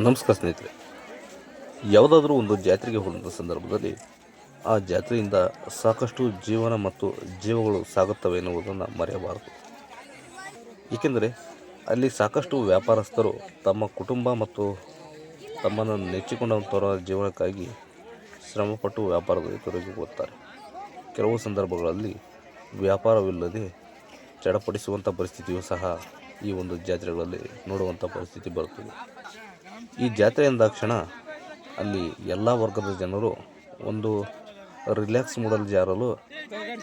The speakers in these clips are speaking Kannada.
ನಮಸ್ಕಾರ ಸ್ನೇಹಿತರೆ. ಯಾವುದಾದ್ರೂ ಒಂದು ಜಾತ್ರೆಗೆ ಹೋದಂಥ ಸಂದರ್ಭದಲ್ಲಿ ಆ ಜಾತ್ರೆಯಿಂದ ಸಾಕಷ್ಟು ಜೀವನ ಮತ್ತು ಜೀವಗಳು ಸಾಗುತ್ತವೆ ಎನ್ನುವುದನ್ನು ಮರೆಯಬಾರದು. ಏಕೆಂದರೆ ಅಲ್ಲಿ ಸಾಕಷ್ಟು ವ್ಯಾಪಾರಸ್ಥರು ತಮ್ಮ ಕುಟುಂಬ ಮತ್ತು ತಮ್ಮನ್ನು ನೆಚ್ಚಿಕೊಂಡಂಥವರ ಜೀವನಕ್ಕಾಗಿ ಶ್ರಮಪಟ್ಟು ವ್ಯಾಪಾರದಲ್ಲಿ ತೊಡಗಿಕೊಳ್ಳುತ್ತಾರೆ ಕೆಲವು ಸಂದರ್ಭಗಳಲ್ಲಿ ವ್ಯಾಪಾರವಿಲ್ಲದೆ ಚಡಪಡಿಸುವಂಥ ಪರಿಸ್ಥಿತಿಯೂ ಸಹ ಈ ಒಂದು ಜಾತ್ರೆಗಳಲ್ಲಿ ನೋಡುವಂಥ ಪರಿಸ್ಥಿತಿ ಬರುತ್ತದೆ. ಈ ಜಾತ್ರೆ ಎಂದಾಕ್ಷಣ ಅಲ್ಲಿ ಎಲ್ಲ ವರ್ಗದ ಜನರು ಒಂದು ರಿಲ್ಯಾಕ್ಸ್ ಮೂಡಲ್ಲಿ ಜಾರಲು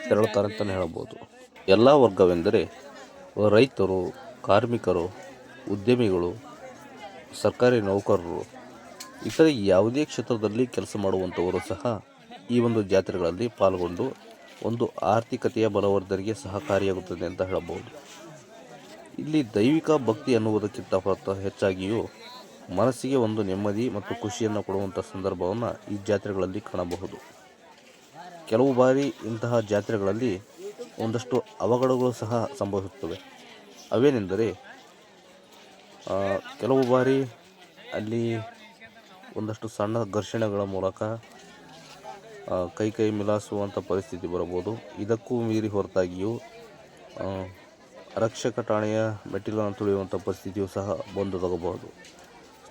ತೆರಳುತ್ತಾರೆ ಅಂತಲೇ ಹೇಳ್ಬೋದು ಎಲ್ಲ ವರ್ಗವೆಂದರೆ ರೈತರು, ಕಾರ್ಮಿಕರು, ಉದ್ಯಮಿಗಳು, ಸರ್ಕಾರಿ ನೌಕರರು, ಇತರೆ ಯಾವುದೇ ಕ್ಷೇತ್ರದಲ್ಲಿ ಕೆಲಸ ಮಾಡುವಂಥವರು ಸಹ ಈ ಒಂದು ಜಾತ್ರೆಗಳಲ್ಲಿ ಪಾಲ್ಗೊಂಡು ಒಂದು ಆರ್ಥಿಕತೆಯ ಬಲವರ್ಧನೆಗೆ ಸಹಕಾರಿಯಾಗುತ್ತದೆ ಅಂತ ಹೇಳಬಹುದು. ಇಲ್ಲಿ ದೈವಿಕ ಭಕ್ತಿ ಅನ್ನುವುದಕ್ಕಿಂತ ಹೊರತು ಹೆಚ್ಚಾಗಿಯೂ ಮನಸ್ಸಿಗೆ ಒಂದು ನೆಮ್ಮದಿ ಮತ್ತು ಖುಷಿಯನ್ನು ಕೊಡುವಂಥ ಸಂದರ್ಭವನ್ನು ಈ ಜಾತ್ರೆಗಳಲ್ಲಿ ಕಾಣಬಹುದು. ಕೆಲವು ಬಾರಿ ಇಂತಹ ಜಾತ್ರೆಗಳಲ್ಲಿ ಒಂದಷ್ಟು ಅವಘಡಗಳು ಸಹ ಸಂಭವಿಸುತ್ತವೆ. ಅವೇನೆಂದರೆ ಕೆಲವು ಬಾರಿ ಅಲ್ಲಿ ಒಂದಷ್ಟು ಸಣ್ಣ ಘರ್ಷಣೆಗಳ ಮೂಲಕ ಕೈ ಕೈ ಮಿಲಾಸುವಂಥ ಪರಿಸ್ಥಿತಿ ಬರಬಹುದು. ಇದಕ್ಕೂ ಮೀರಿ ಹೊರತಾಗಿಯೂ ರಕ್ಷಕ ಠಾಣೆಯ ಮೆಟ್ಟಿಲನ್ನು ತುಳಿಯುವಂಥ ಪರಿಸ್ಥಿತಿಯೂ ಸಹ ಬಂದೊದಗಬಹುದು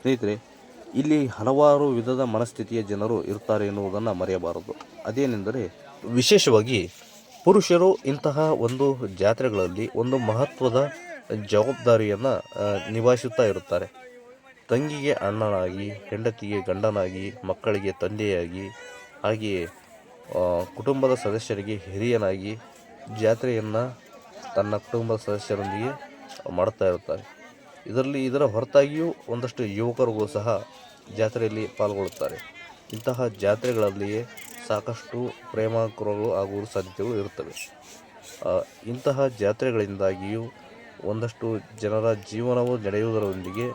ಸ್ನೇಹಿತರೆ, ಇಲ್ಲಿ ಹಲವಾರು ವಿಧದ ಮನಸ್ಥಿತಿಯ ಜನರು ಇರ್ತಾರೆ ಎನ್ನುವುದನ್ನು ಮರೆಯಬಾರದು. ಅದೇನೆಂದರೆ, ವಿಶೇಷವಾಗಿ ಪುರುಷರು ಇಂತಹ ಒಂದು ಜಾತ್ರೆಗಳಲ್ಲಿ ಒಂದು ಮಹತ್ವದ ಜವಾಬ್ದಾರಿಯನ್ನು ನಿಭಾಯಿಸುತ್ತಾ ಇರುತ್ತಾರೆ. ತಂಗಿಗೆ ಅಣ್ಣನಾಗಿ, ಹೆಂಡತಿಗೆ ಗಂಡನಾಗಿ, ಮಕ್ಕಳಿಗೆ ತಂದೆಯಾಗಿ, ಹಾಗೆಯೇ ಕುಟುಂಬದ ಸದಸ್ಯರಿಗೆ ಹಿರಿಯನಾಗಿ ಜಾತ್ರೆಯನ್ನು ತನ್ನ ಕುಟುಂಬದ ಸದಸ್ಯರೊಂದಿಗೆ ಮಾಡ್ತಾ ಇರುತ್ತಾರೆ. ಇದರಲ್ಲಿ ಇದರ ಹೊರತಾಗಿಯೂ ಒಂದಷ್ಟು ಯುವಕರಿಗೂ ಸಹ ಜಾತ್ರೆಯಲ್ಲಿ ಪಾಲ್ಗೊಳ್ಳುತ್ತಾರೆ. ಇಂತಹ ಜಾತ್ರೆಗಳಲ್ಲಿಯೇ ಸಾಕಷ್ಟು ಪ್ರೇಮಾಕುರಗಳು ಆಗುವ ಸಾಧ್ಯತೆಗಳು ಇರುತ್ತವೆ. ಇಂತಹ ಜಾತ್ರೆಗಳಿಂದಾಗಿಯೂ ಒಂದಷ್ಟು ಜನರ ಜೀವನವು ನಡೆಯುವುದರೊಂದಿಗೆ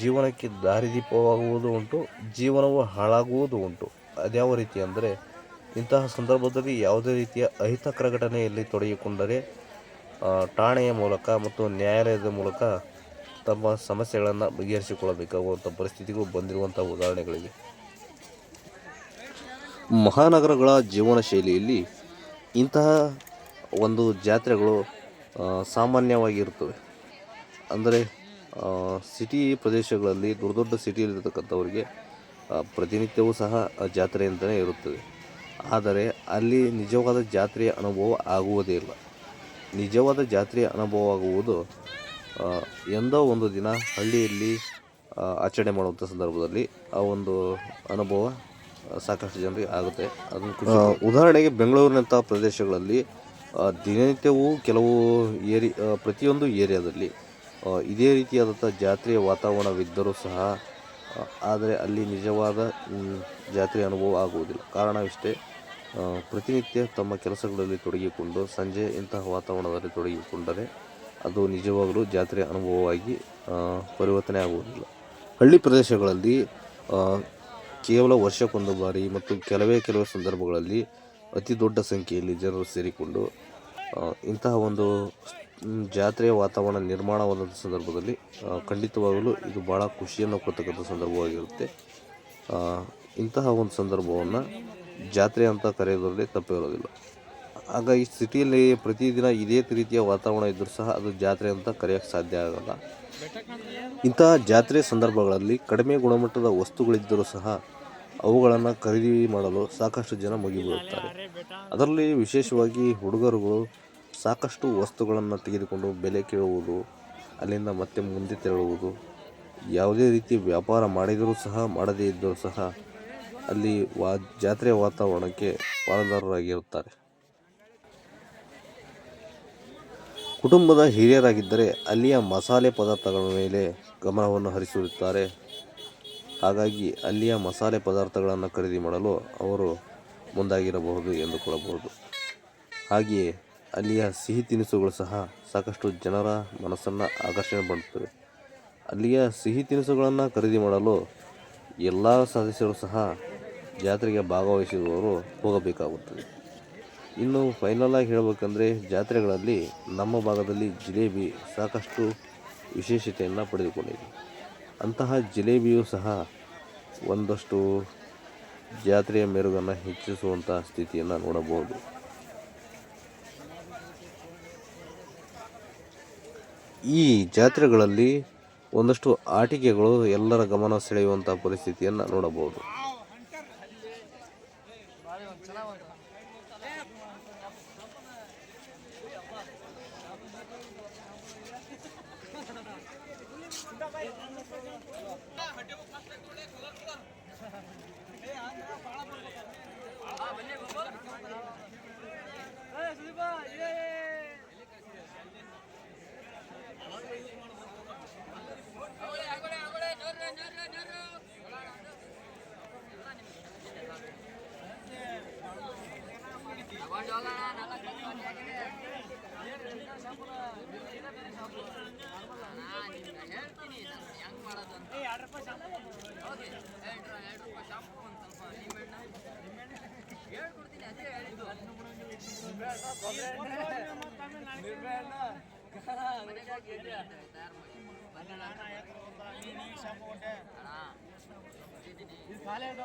ಜೀವನಕ್ಕೆ ದಾರಿದೀಪವಾಗುವುದು ಉಂಟು, ಜೀವನವು ಹಾಳಾಗುವುದು ಉಂಟು. ಅದ್ಯಾವ ರೀತಿ ಅಂದರೆ, ಇಂತಹ ಸಂದರ್ಭದಲ್ಲಿ ಯಾವುದೇ ರೀತಿಯ ಅಹಿತಕರ ಘಟನೆಯಲ್ಲಿ ತೊಡಗಿಕೊಂಡರೆ ಠಾಣೆಯ ಮೂಲಕ ಮತ್ತು ನ್ಯಾಯಾಲಯದ ಮೂಲಕ ತಮ್ಮ ಸಮಸ್ಯೆಗಳನ್ನು ಬಗೆಹರಿಸಿಕೊಳ್ಳಬೇಕಾಗುವಂಥ ಪರಿಸ್ಥಿತಿಗಳು ಬಂದಿರುವಂಥ ಉದಾಹರಣೆಗಳಿವೆ. ಮಹಾನಗರಗಳ ಜೀವನ ಶೈಲಿಯಲ್ಲಿ ಇಂತಹ ಒಂದು ಜಾತ್ರೆಗಳು ಸಾಮಾನ್ಯವಾಗಿರುತ್ತವೆ ಅಂದರೆ ಸಿಟಿ ಪ್ರದೇಶಗಳಲ್ಲಿ, ದೊಡ್ಡ ದೊಡ್ಡ ಸಿಟಿಯಲ್ಲಿರ್ತಕ್ಕಂಥವರಿಗೆ ಪ್ರತಿನಿತ್ಯವೂ ಸಹ ಜಾತ್ರೆ ಅಂತಲೇ ಇರುತ್ತದೆ ಆದರೆ, ಅಲ್ಲಿ ನಿಜವಾದ ಜಾತ್ರೆಯ ಅನುಭವ ಆಗುವುದೇ ಇಲ್ಲ. ನಿಜವಾದ ಜಾತ್ರೆಯ ಅನುಭವ ಆಗುವುದು ಎಂದೋ ಒಂದು ದಿನ ಹಳ್ಳಿಯಲ್ಲಿ ಆಚರಣೆ ಮಾಡುವಂಥ ಸಂದರ್ಭದಲ್ಲಿ ಆ ಒಂದು ಅನುಭವ ಸಾಕಷ್ಟು ಜನರಿಗೆ ಆಗುತ್ತೆ. ಅದನ್ನು ಉದಾಹರಣೆಗೆ ಬೆಂಗಳೂರಿನಂಥ ಪ್ರದೇಶಗಳಲ್ಲಿ ದಿನನಿತ್ಯವೂ ಕೆಲವು ಏರಿ ಪ್ರತಿಯೊಂದು ಏರಿಯಾದಲ್ಲಿ ಇದೇ ರೀತಿಯಾದಂಥ ಜಾತ್ರೆಯ ವಾತಾವರಣವಿದ್ದರೂ ಸಹ ಆದರೆ ಅಲ್ಲಿ ನಿಜವಾದ ಜಾತ್ರೆ ಜಾತ್ರೆಯ ಅನುಭವ ಆಗುವುದಿಲ್ಲ. ಕಾರಣವಿಷ್ಟೇ ಪ್ರತಿನಿತ್ಯ ತಮ್ಮ ಕೆಲಸಗಳಲ್ಲಿ ತೊಡಗಿಕೊಂಡು ಸಂಜೆ ಇಂತಹ ವಾತಾವರಣದಲ್ಲಿ ತೊಡಗಿಕೊಂಡರೆ ಅದು ನಿಜವಾಗಲೂ ಜಾತ್ರೆ ಅನುಭವವಾಗಿ ಪರಿವರ್ತನೆ ಆಗುವುದಿಲ್ಲ. ಹಳ್ಳಿ ಪ್ರದೇಶಗಳಲ್ಲಿ ಕೇವಲ ವರ್ಷಕ್ಕೊಂದು ಬಾರಿ ಮತ್ತು ಕೆಲವೇ ಕೆಲವೇ ಸಂದರ್ಭಗಳಲ್ಲಿ ಅತಿ ದೊಡ್ಡ ಸಂಖ್ಯೆಯಲ್ಲಿ ಜನರು ಸೇರಿಕೊಂಡು ಇಂತಹ ಒಂದು ಜಾತ್ರೆಯ ವಾತಾವರಣ ನಿರ್ಮಾಣವಾದಂಥ ಸಂದರ್ಭದಲ್ಲಿ ಖಂಡಿತವಾಗಲೂ ಇದು ಭಾಳ ಖುಷಿಯನ್ನು ಕೊಡ್ತಕ್ಕಂಥ ಸಂದರ್ಭವಾಗಿರುತ್ತೆ. ಇಂತಹ ಒಂದು ಸಂದರ್ಭವನ್ನು ಜಾತ್ರೆ ಅಂತ ಕರೆಯೋದರಲ್ಲಿ ತಪ್ಪಿರೋದಿಲ್ಲ ಹಾಗಾಗಿ ಸಿಟಿಯಲ್ಲಿ ಪ್ರತಿದಿನ ಇದೇ ರೀತಿಯ ವಾತಾವರಣ ಇದ್ದರೂ ಸಹ ಅದು ಜಾತ್ರೆ ಅಂತ ಕರೆಯೋಕ್ಕೆ ಸಾಧ್ಯ ಆಗೋಲ್ಲ. ಇಂತಹ ಜಾತ್ರೆ ಸಂದರ್ಭಗಳಲ್ಲಿ ಕಡಿಮೆ ಗುಣಮಟ್ಟದ ವಸ್ತುಗಳಿದ್ದರೂ ಸಹ ಅವುಗಳನ್ನು ಖರೀದಿ ಮಾಡಲು ಸಾಕಷ್ಟು ಜನ ಮುಗಿಬೀಳುತ್ತಾರೆ ಅದರಲ್ಲಿ ವಿಶೇಷವಾಗಿ ಹುಡುಗರುಗಳು ಸಾಕಷ್ಟು ವಸ್ತುಗಳನ್ನು ತೆಗೆದುಕೊಂಡು ಬೆಲೆ ಕೇಳುವುದು, ಅಲ್ಲಿಂದ ಮತ್ತೆ ಮುಂದೆ ತೆರಳುವುದು, ಯಾವುದೇ ರೀತಿ ವ್ಯಾಪಾರ ಮಾಡಿದರೂ ಸಹ ಮಾಡದೇ ಇದ್ದರೂ ಸಹ ಅಲ್ಲಿ ವಾ ಜಾತ್ರೆಯ ವಾತಾವರಣಕ್ಕೆ ಪಾಲುದಾರರಾಗಿರುತ್ತಾರೆ. ಕುಟುಂಬದ ಹಿರಿಯರಾಗಿದ್ದರೆ ಅಲ್ಲಿಯ ಮಸಾಲೆ ಪದಾರ್ಥಗಳ ಮೇಲೆ ಗಮನವನ್ನು ಹರಿಸಿರುತ್ತಾರೆ ಹಾಗಾಗಿ ಅಲ್ಲಿಯ ಮಸಾಲೆ ಪದಾರ್ಥಗಳನ್ನು ಖರೀದಿ ಮಾಡಲು ಅವರು ಮುಂದಾಗಿರಬಹುದು ಎಂದುಕೊಳ್ಳಬಹುದು ಹಾಗೆಯೇ ಅಲ್ಲಿಯ ಸಿಹಿ ತಿನಿಸುಗಳು ಸಹ ಸಾಕಷ್ಟು ಜನರ ಮನಸ್ಸನ್ನು ಆಕರ್ಷಣೆ ಮಾಡುತ್ತವೆ. ಅಲ್ಲಿಯ ಸಿಹಿ ತಿನಿಸುಗಳನ್ನು ಖರೀದಿ ಮಾಡಲು ಎಲ್ಲ ಸದಸ್ಯರು ಸಹ ಜಾತ್ರೆಗೆ ಭಾಗವಹಿಸುವವರು ಹೋಗಬೇಕಾಗುತ್ತದೆ. ಇನ್ನು ಫೈನಲಾಗಿ ಹೇಳಬೇಕಂದ್ರೆ ಜಾತ್ರೆಗಳಲ್ಲಿ ನಮ್ಮ ಭಾಗದಲ್ಲಿ ಜಿಲೇಬಿ ಸಾಕಷ್ಟು ವಿಶೇಷತೆಯನ್ನು ಪಡೆದುಕೊಂಡಿದೆ. ಅಂತಹ ಜಿಲೇಬಿಯು ಸಹ ಒಂದಷ್ಟು ಜಾತ್ರೆಯ ಮೆರುಗನ್ನು ಹೆಚ್ಚಿಸುವಂಥ ಸ್ಥಿತಿಯನ್ನು ನೋಡಬಹುದು. ಈ ಜಾತ್ರೆಗಳಲ್ಲಿ ಒಂದಷ್ಟು ಆಟಿಕೆಗಳು ಎಲ್ಲರ ಗಮನ ಸೆಳೆಯುವಂಥ ಪರಿಸ್ಥಿತಿಯನ್ನು ನೋಡಬಹುದು. ಹೇಳ್ತೀನಿ ಹೆಂಗ್ ಮಾಡೋದು ಅಂತ ರೂಪಾಯಿ ರೂಪಾಯಿ ಹೇಳ್ಕೊಡ್ತೀನಿ ಅದೇ ಹೇಳಿದ್ದು ಖಾಲಿ ಆಯ್ತಾ